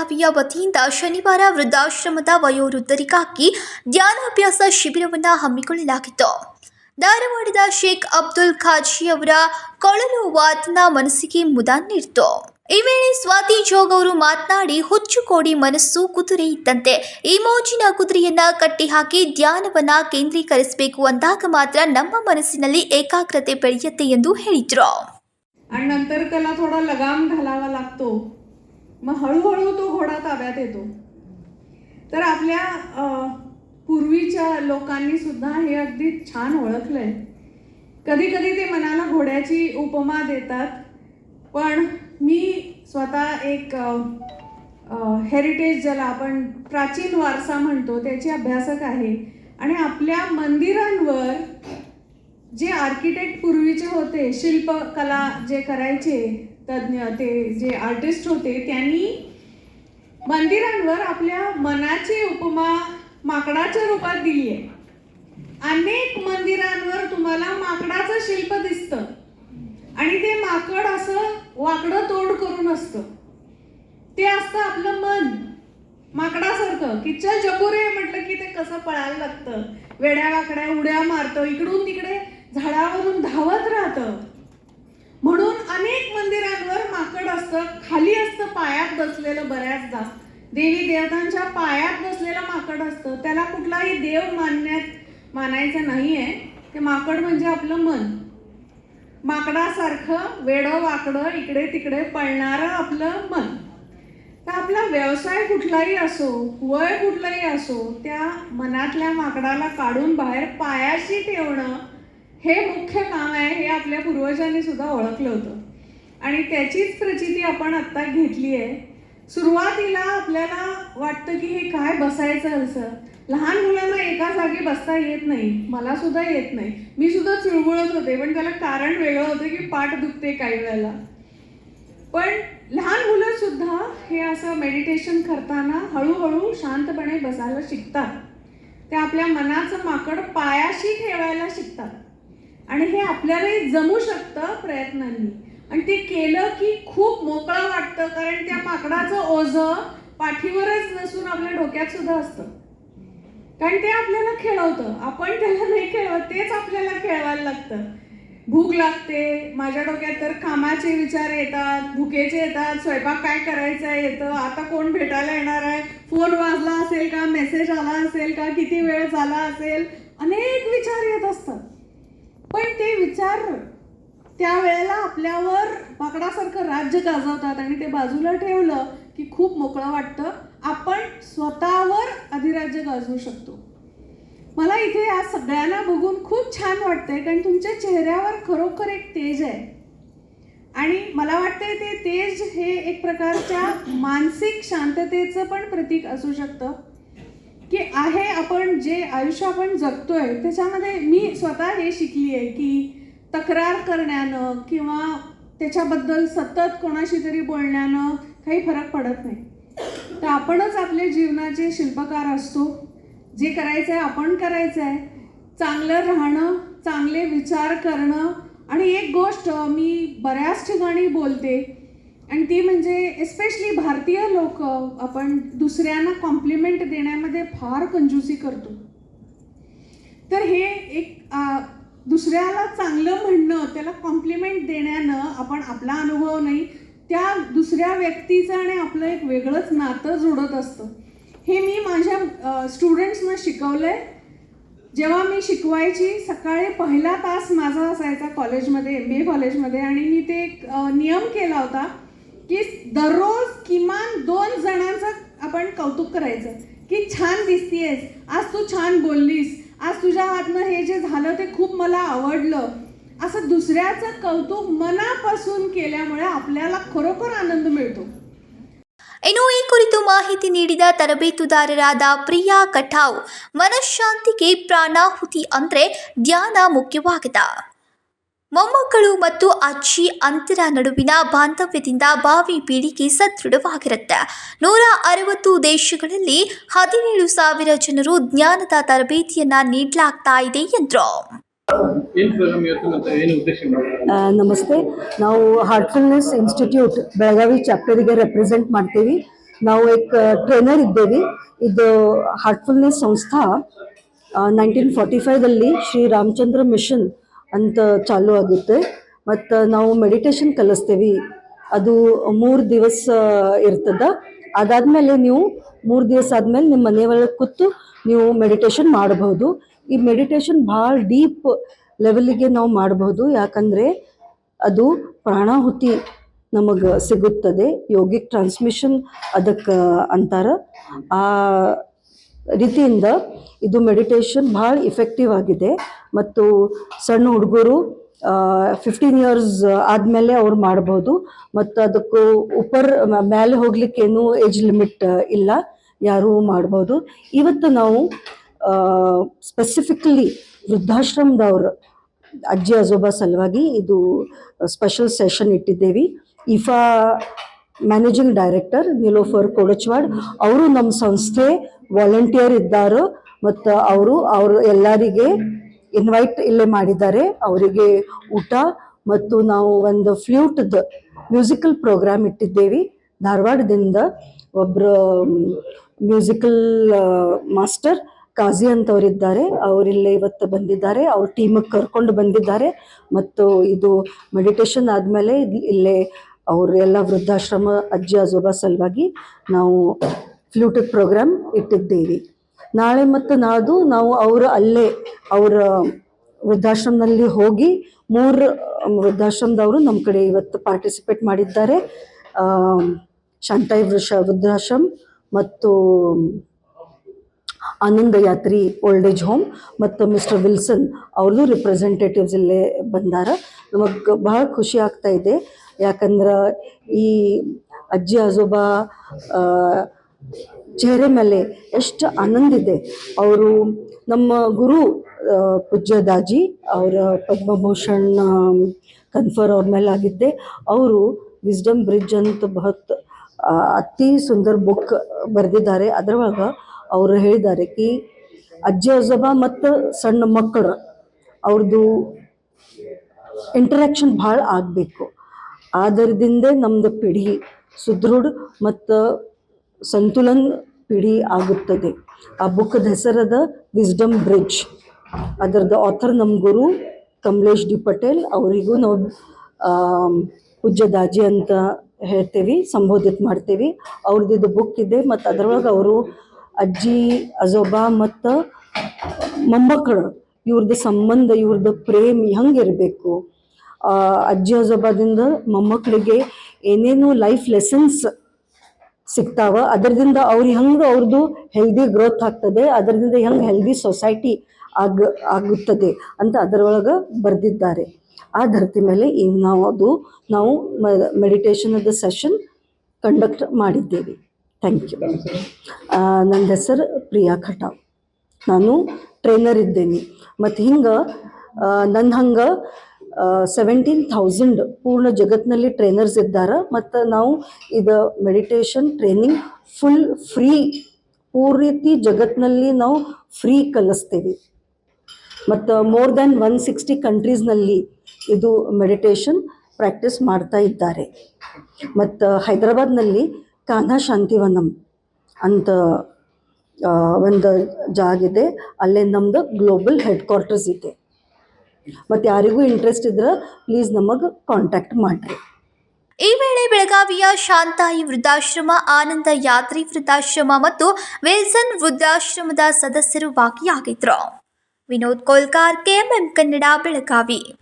ಬೆಳಗಾವಿಯ ವತಿಯಿಂದ ಶನಿವಾರ ವೃದ್ಧಾಶ್ರಮದ ವಯೋವೃದ್ಧರಿಗಾಗಿ ಧ್ಯಾನಾಭ್ಯಾಸ ಶಿಬಿರವನ್ನು ಹಮ್ಮಿಕೊಳ್ಳಲಾಗಿತ್ತು ಧಾರವಾಡದ ಶೇಖ್ ಅಬ್ದುಲ್ ಖಾಜಿ ಅವರ ಕೊಳಲು ವಾದನ ಮನಸ್ಸಿಗೆ ಮುದ ನೀಡಿತು ಈ ವೇಳೆ ಸ್ವಾತಿ ಜೋಗ್ ಅವರು ಮಾತನಾಡಿ ಹುಚ್ಚು ಕೋಡಿ ಮನಸ್ಸು ಕುದುರೆ ಇದ್ದಂತೆ ಈ ಮೋಜಿನ ಕುದುರೆಯನ್ನ ಕಟ್ಟಿಹಾಕಿ ಧ್ಯಾನವನ್ನ ಕೇಂದ್ರೀಕರಿಸಬೇಕು ಅಂದಾಗ ಮಾತ್ರ ನಮ್ಮ ಮನಸ್ಸಿನಲ್ಲಿ ಏಕಾಗ್ರತೆ ಬೆಳೆಯುತ್ತೆ ಎಂದು ಹೇಳಿದ್ರು आणि नंतर त्याला थोडा लगाम घालावा लागतो मग हळूहळू तो घोडा ताब्यात येतो. तर आपल्या पूर्वीच्या लोकांनी सुद्धा हे अगदी छान ओळखलंय. कधी कधी ते मनाला घोड्याची उपमा देतात पण मी स्वतः एक हेरिटेज ज्याला आपण प्राचीन वारसा म्हणतो त्याची अभ्यासक आहे. आणि आपल्या मंदिरांवर जे आर्किटेक्ट पूर्वीचे होते शिल्पकला जे करायचे तज्ज्ञ ते जे आर्टिस्ट होते त्यांनी मंदिरांवर आपल्या मनाची उपमा माकडाच्या रूपात दिली आहे अनेक मंदिरांवर तुम्हाला माकडाचं शिल्प दिसतं. आणि ते माकड असं वाकडं तोड करून असतं. ते असतं आपलं मन. माकडासारखं. की चल जपुरे म्हटलं की ते कसं पळायला लागतं. वेड्या वाकड्या उड्या मारतं. इकडून तिकडे झाडावरून धावत राहतं. म्हणून अनेक मंदिरांवर माकड असतं खाली असतं पायात बसलेलं बऱ्याचदा देवी देवतांच्या पायात बसलेलं माकड असतं. त्याला कुठलाही देव मानण्यात मानायचं नाहीये. ते माकड म्हणजे आपलं मन. माकडासारखं वेडं वाकडं इकडे तिकडे पळणारं आपलं मन. तर आपला व्यवसाय कुठलाही असो वय कुठलाही असो त्या मनातल्या माकडाला काढून बाहेर पायाशी ठेवणं हे मुख्य काम आहे हे आपल्या पूर्वजांनी सुद्धा ओळखलं होतं. आणि त्याचीच प्रचिती आपण आत्ता घेतली आहे. सुरुवातीला आपल्याला वाटतं की हे काय बसायचं असं. लहान मुलांना एका जागी बसता येत नाही मला सुद्धा येत नाही. मी सुद्धा चुळबुळत होते पण त्याला कारण वेगळं होतं की पाठ दुखते काही वेळेला. पण लहान मुलं सुद्धा हे असं मेडिटेशन करताना हळूहळू शांतपणे बसायला शिकतात. ते आपल्या मनाचं माकड पायाशी ठेवायला शिकतात. आणि हे आपल्यालाही जमू शकतं प्रयत्नांनी. आणि ते केलं की खूप मोकळं वाटतं कारण त्या माकडाचं ओझं पाठीवरच नसून आपल्या डोक्यात सुद्धा असतं. कारण ते आपल्याला खेळवतं. आपण त्याला नाही खेळवत तेच आपल्याला खेळवायला लागतं. भूक लागते माझ्या डोक्यात तर कामाचे विचार येतात भुकेचे येतात स्वयंपाक काय करायचा येतं आता कोण भेटायला येणार आहे फोन वाजला असेल का मेसेज आला असेल का किती वेळ झाला असेल अनेक विचार येत असतात. पण ते विचार त्यावेळेला आपल्यावर माकडासारखं राज्य गाजवतात आणि ते बाजूला ठेवलं की खूप मोकळं वाटतं. आपण स्वतःवर अधिराज्य गाजवू शकतो. मला इथे या सगळ्यांना बघून खूप छान वाटतंय कारण तुमच्या चेहऱ्यावर खरोखर एक तेज आहे. आणि मला वाटतंय ते तेज हे एक प्रकारच्या मानसिक शांततेचं पण प्रतीक असू शकतं. की आहे आपण जे आयुष्य आपण जगतोय त्याच्यामध्ये मी स्वतः हे शिकली आहे की तक्रार करण्यानं किंवा त्याच्याबद्दल सतत कोणाशी तरी बोलण्यानं काही फरक पडत नाही. तर आपणच आपले जीवनाचे शिल्पकार असतो जे करायचं आहे आपण करायचं आहे चांगलं राहणं चांगले विचार करणं. आणि एक गोष्ट मी बऱ्याच ठिकाणी बोलते आणि ती म्हणजे एस्पेशली भारतीय लोक आपण दुसऱ्यांना कॉम्प्लिमेंट देण्यामध्ये फार कंजूसी करतो. तर हे एक दुसऱ्याला चांगलं म्हणणं त्याला कॉम्प्लिमेंट देण्यानं आपण आपला अनुभव नाही त्या दुसऱ्या व्यक्तीचं आणि आपलं एक वेगळंच नातं जोडत असतं. हे मी माझ्या स्टुडंट्सना शिकवलं आहे जेव्हा मी शिकवायची सकाळी पहिला तास माझा असायचा कॉलेजमध्ये एम बी ए कॉलेजमध्ये आणि मी ते एक नियम केला होता की दररोज किमान दोन जणांचं आपण कौतुक करायचं की छान दिसतीयस आज तू छान बोललीस आज तुझ्या हातनं हे जे झालं ते खूप मला आवडलं असं दुसऱ्याचं कौतुक मनापासून केल्यामुळे आपल्याला खरोखर आनंद मिळतो ಇನ್ನು ಈ ಕುರಿತು ಮಾಹಿತಿ ನೀಡಿದ ತರಬೇತುದಾರರಾದ ಪ್ರಿಯಾ ಕಠಾವ್ ಮನಃಶಾಂತಿಗೆ ಪ್ರಾಣಾಹುತಿ ಅಂದರೆ ಧ್ಯಾನ ಮುಖ್ಯವಾಗಿದೆ ಮೊಮ್ಮಕ್ಕಳು ಮತ್ತು ಅಜ್ಜಿ ಅಂತರ ನಡುವಿನ ಬಾಂಧವ್ಯದಿಂದ ಭಾವಿ ಪೀಳಿಗೆ ಸದೃಢವಾಗಿರುತ್ತೆ. ನೂರ ಅರವತ್ತು ದೇಶಗಳಲ್ಲಿ ಹದಿನೇಳು ಸಾವಿರ ಜನರು ಜ್ಞಾನದ ತರಬೇತಿಯನ್ನ ನೀಡಲಾಗ್ತಾ ಇದೆ ಎಂದರು? ನಮಸ್ತೆ. ನಾವು ಹಾರ್ಟ್ಫುಲ್ನೆಸ್ ಇನ್ಸ್ಟಿಟ್ಯೂಟ್ ಬೆಳಗಾವಿ ಚಾಪ್ಟರಿಗೆ ರೆಪ್ರೆಸೆಂಟ್ ಮಾಡ್ತೀವಿ. ನಾವು ಏಕ್ ಟ್ರೈನರ್ ಇದ್ದೇವೆ. ಇದು ಹಾರ್ಟ್ಫುಲ್ನೆಸ್ ಸಂಸ್ಥಾ ನೈನ್ಟೀನ್ ಫಾರ್ಟಿ ಫೈವ್ದಲ್ಲಿ ಶ್ರೀ ರಾಮಚಂದ್ರ ಮಿಷನ್ ಅಂತ ಚಾಲೂ ಆಗುತ್ತೆ. ಮತ್ತು ನಾವು ಮೆಡಿಟೇಷನ್ ಕಲಿಸ್ತೇವೆ. ಅದು ಮೂರು ದಿವಸ ಇರ್ತದ. ಅದಾದಮೇಲೆ ನೀವು ಮೂರು ದಿವಸ ಆದಮೇಲೆ ನಿಮ್ಮ ಮನೆಯೊಳಗೆ ಕೂತು ನೀವು ಮೆಡಿಟೇಷನ್ ಮಾಡಬಹುದು. ಈ ಮೆಡಿಟೇಷನ್ ಭಾಳ ಡೀಪ್ ಲೆವೆಲಿಗೆ ನಾವು ಮಾಡಬಹುದು. ಯಾಕಂದರೆ ಅದು ಪ್ರಾಣಾಹುತಿ ನಮಗೆ ಸಿಗುತ್ತದೆ. ಯೋಗಿಕ್ ಟ್ರಾನ್ಸ್ಮಿಷನ್ ಅದಕ್ಕೆ ಅಂತಾರೆ. ಆ ರೀತಿಯಿಂದ ಇದು ಮೆಡಿಟೇಷನ್ ಭಾಳ ಇಫೆಕ್ಟಿವ್ ಆಗಿದೆ. ಮತ್ತು ಸಣ್ಣ ಹುಡುಗರು ಫಿಫ್ಟೀನ್ ಇಯರ್ಸ್ ಆದಮೇಲೆ ಅವ್ರು ಮಾಡ್ಬೋದು. ಮತ್ತು ಅದಕ್ಕೂ ಉಪರ್ ಮ್ಯಾಲೆ ಮೇಲೆ ಹೋಗ್ಲಿಕ್ಕೇನು ಏಜ್ ಲಿಮಿಟ್ ಇಲ್ಲ. ಯಾರೂ ಮಾಡ್ಬೋದು. ಇವತ್ತು ನಾವು ಸ್ಪೆಸಿಫಿಕಲಿ ವೃದ್ಧಾಶ್ರಮದವ್ರ ಅಜ್ಜಿ ಅಜೋಬಾ ಸಲುವಾಗಿ ಇದು ಸ್ಪೆಷಲ್ ಸೆಷನ್ ಇಟ್ಟಿದ್ದೇವೆ. ಇಫಾ ಮ್ಯಾನೇಜಿಂಗ್ ಡೈರೆಕ್ಟರ್ ನಿಲೋಫರ್ ಕೊಡಚ್ವಾಡ್ ಅವರು ನಮ್ಮ ಸಂಸ್ಥೆ ವಾಲಂಟಿಯರ್ ಇದ್ದಾರೆ ಮತ್ತು ಅವರು ಅವರು ಎಲ್ಲರಿಗೆ ಇನ್ವೈಟ್ ಇಲ್ಲೇ ಮಾಡಿದ್ದಾರೆ. ಅವರಿಗೆ ಊಟ ಮತ್ತು ನಾವು ಒಂದು ಫ್ಲೂಟ್ದು ಮ್ಯೂಸಿಕಲ್ ಪ್ರೋಗ್ರಾಮ್ ಇಟ್ಟಿದ್ದೇವೆ. ಧಾರವಾಡದಿಂದ ಒಬ್ಬರು ಮ್ಯೂಸಿಕಲ್ ಮಾಸ್ಟರ್ ಕಾಜಿ ಅಂತವರಿದ್ದಾರೆ. ಅವರಿಲ್ಲೇ ಇವತ್ತು ಬಂದಿದ್ದಾರೆ. ಅವ್ರ ಟೀಮಿಗೆ ಕರ್ಕೊಂಡು ಬಂದಿದ್ದಾರೆ. ಮತ್ತು ಇದು ಮೆಡಿಟೇಷನ್ ಆದಮೇಲೆ ಇಲ್ಲೇ ಅವ್ರ ಎಲ್ಲ ವೃದ್ಧಾಶ್ರಮ ಅಜ್ಜಿ ಅಜೋಬಾ ಸಲುವಾಗಿ ನಾವು ಫ್ಲೂಟಿಕ್ ಪ್ರೋಗ್ರಾಮ್ ಇಟ್ಟಿದ್ದೇವೆ. ನಾಳೆ ಮತ್ತು ನಾದು ನಾವು ಅವರು ಅಲ್ಲೇ ಅವರ ವೃದ್ಧಾಶ್ರಮದಲ್ಲಿ ಹೋಗಿ ಮೂರು ವೃದ್ಧಾಶ್ರಮದವರು ನಮ್ಮ ಕಡೆ ಇವತ್ತು ಪಾರ್ಟಿಸಿಪೇಟ್ ಮಾಡಿದ್ದಾರೆ. ಶಾಂತಾಯಿ ವೃಷ, ವೃದ್ಧಾಶ್ರಮ್ ಮತ್ತು Ananda Yatri old age home ಮತ್ತು ಮಿಸ್ಟರ್ ವಿಲ್ಸನ್ ಅವ್ರದ್ದು ರಿಪ್ರೆಸೆಂಟೇಟಿವ್ಸ್ ಇಲ್ಲೇ ಬಂದಾರ. ನಮಗೆ ಭಾಳ ಖುಷಿ ಆಗ್ತಾ ಇದೆ. ಯಾಕಂದ್ರೆ ಈ ಅಜ್ಜಿ ಆಜೋಬಾ ಚೆಹರೆ ಮೇಲೆ ಎಷ್ಟು ಆನಂದ ಇದೆ. ಅವರು ನಮ್ಮ ಗುರು ಪೂಜ್ಯ ದಾಜಿ, ಅವರ ಪದ್ಮಭೂಷಣ್ ಕನ್ಫರ್ ಅವ್ರ ಮೇಲೆ ಆಗಿದ್ದೆ. ಅವರು ವಿಸ್ಡಮ್ ಬ್ರಿಡ್ಜ್ ಅಂತ ಬಹತ್ ಅತಿ ಸುಂದರ ಬುಕ್ ಬರೆದಿದ್ದಾರೆ. ಅದರೊಳಗೆ ಅವರು ಹೇಳಿದ್ದಾರೆ ಕಿ, ಅಜ್ಜಿ ಅಜ್ಜಬ ಮತ್ತು ಸಣ್ಣ ಮಕ್ಕಳು ಅವ್ರದ್ದು ಇಂಟರಾಕ್ಷನ್ ಭಾಳ ಆಗಬೇಕು. ಆಧಾರದಿಂದ ನಮ್ಮದು ಪಿಡಿ ಸುದೃಢ ಮತ್ತು ಸಂತುಲನ್ ಪಿಡಿ ಆಗುತ್ತದೆ. ಆ ಬುಕ್ದ ಹೆಸರದ ವಿಸ್ಡಮ್ ಬ್ರಿಡ್ಜ್ ಅದರದ್ದು ಆಥರ್ ನಮ್ಮ ಗುರು ಕಮಲೇಶ್ ಡಿ ಪಟೇಲ್ ಅವರಿಗೂ ನಾವು ಪೂಜ್ಯ ದಾಜಿ ಅಂತ ಹೇಳ್ತೇವೆ, ಸಂಬೋಧಿತ ಮಾಡ್ತೇವೆ. ಅವ್ರದ್ದು ಬುಕ್ ಇದೆ ಮತ್ತು ಅದರೊಳಗೆ ಅವರು ಅಜ್ಜಿ, ಅಜೋಬಾ ಮತ್ತು ಮೊಮ್ಮಕ್ಕಳು ಇವ್ರದ್ದು ಸಂಬಂಧ ಇವ್ರದ್ದು ಪ್ರೇಮ್ ಹೆಂಗಿರಬೇಕು ಅಜ್ಜಿ ಅಜೋಬಾದಿಂದ ಮೊಮ್ಮಕ್ಕಳಿಗೆ ಏನೇನು ಲೈಫ್ ಲೆಸನ್ಸ್ ಸಿಗ್ತಾವ ಅದರಿಂದ ಅವ್ರು ಹೆಂಗೆ ಅವ್ರದ್ದು ಹೆಲ್ದಿ ಗ್ರೋತ್ ಆಗ್ತದೆ ಅದರಿಂದ ಹೆಂಗೆ ಹೆಲ್ದಿ ಸೊಸೈಟಿ ಆಗ ಆಗುತ್ತದೆ ಅಂತ ಅದರೊಳಗೆ ಬರೆದಿದ್ದಾರೆ. ಆ ಧರ್ತಿ ಮೇಲೆ ಈ ನಾವು ಅದು ನಾವು ಮೆಡಿಟೇಷನದ ಸೆಷನ್ ಕಂಡಕ್ಟ್ ಮಾಡಿದ್ದೇವೆ. ಥ್ಯಾಂಕ್ ಯು ನನ್ನ ಹೆಸರು ಪ್ರಿಯಾ ಖಟಾವ್. ನಾನು ಟ್ರೈನರ್ ಇದ್ದೇನೆ. ಮತ್ತು ಹಿಂಗೆ ನನ್ನ ಹಂಗೆ ಸೆವೆಂಟೀನ್ ಥೌಸಂಡ್ ಪೂರ್ಣ ಜಗತ್ತಿನಲ್ಲಿ ಟ್ರೈನರ್ಸ್ ಇದ್ದಾರೆ. ಮತ್ತು ನಾವು ಇದು ಮೆಡಿಟೇಷನ್ ಟ್ರೈನಿಂಗ್ ಫುಲ್ ಫ್ರೀ ಪೂರ್ತಿ ಜಗತ್ತಿನಲ್ಲಿ ನಾವು ಫ್ರೀ ಕಲಿಸ್ತೀವಿ. ಮತ್ತು ಮೋರ್ ದ್ಯಾನ್ ಒನ್ ಸಿಕ್ಸ್ಟಿ ಕಂಟ್ರೀಸ್ನಲ್ಲಿ ಇದು ಮೆಡಿಟೇಷನ್ ಪ್ರಾಕ್ಟೀಸ್ ಮಾಡ್ತಾ ಇದ್ದಾರೆ. ಮತ್ತು ಹೈದರಾಬಾದ್ನಲ್ಲಿ ಕಾನ್ಹಾ ಶಾಂತಿವನಂ ಅಂತ ಒಂದು ಜಾಗಿದೆ ಅಲ್ಲೇ ನಮ್ದು ಗ್ಲೋಬಲ್ ಹೆಡ್ ಕ್ವಾರ್ಟರ್ಸ್ ಇದೆ. ಮತ್ತು ಯಾರಿಗೂ ಇಂಟ್ರೆಸ್ಟ್ ಇದ್ರೆ ಪ್ಲೀಸ್ ನಮಗೆ ಕಾಂಟ್ಯಾಕ್ಟ್ ಮಾಡಿರಿ. ಈ ವೇಳೆ ಬೆಳಗಾವಿಯ ಶಾಂತಾಯಿ ವೃದ್ಧಾಶ್ರಮ, ಆನಂದ ಯಾತ್ರಿ ವೃದ್ಧಾಶ್ರಮ ಮತ್ತು ವಿಲ್ಸನ್ ವೃದ್ಧಾಶ್ರಮದ ಸದಸ್ಯರು ಭಾಗಿಯಾಗಿದ್ರು. Vinod Kolkar, K M M Kannada, Belagavi.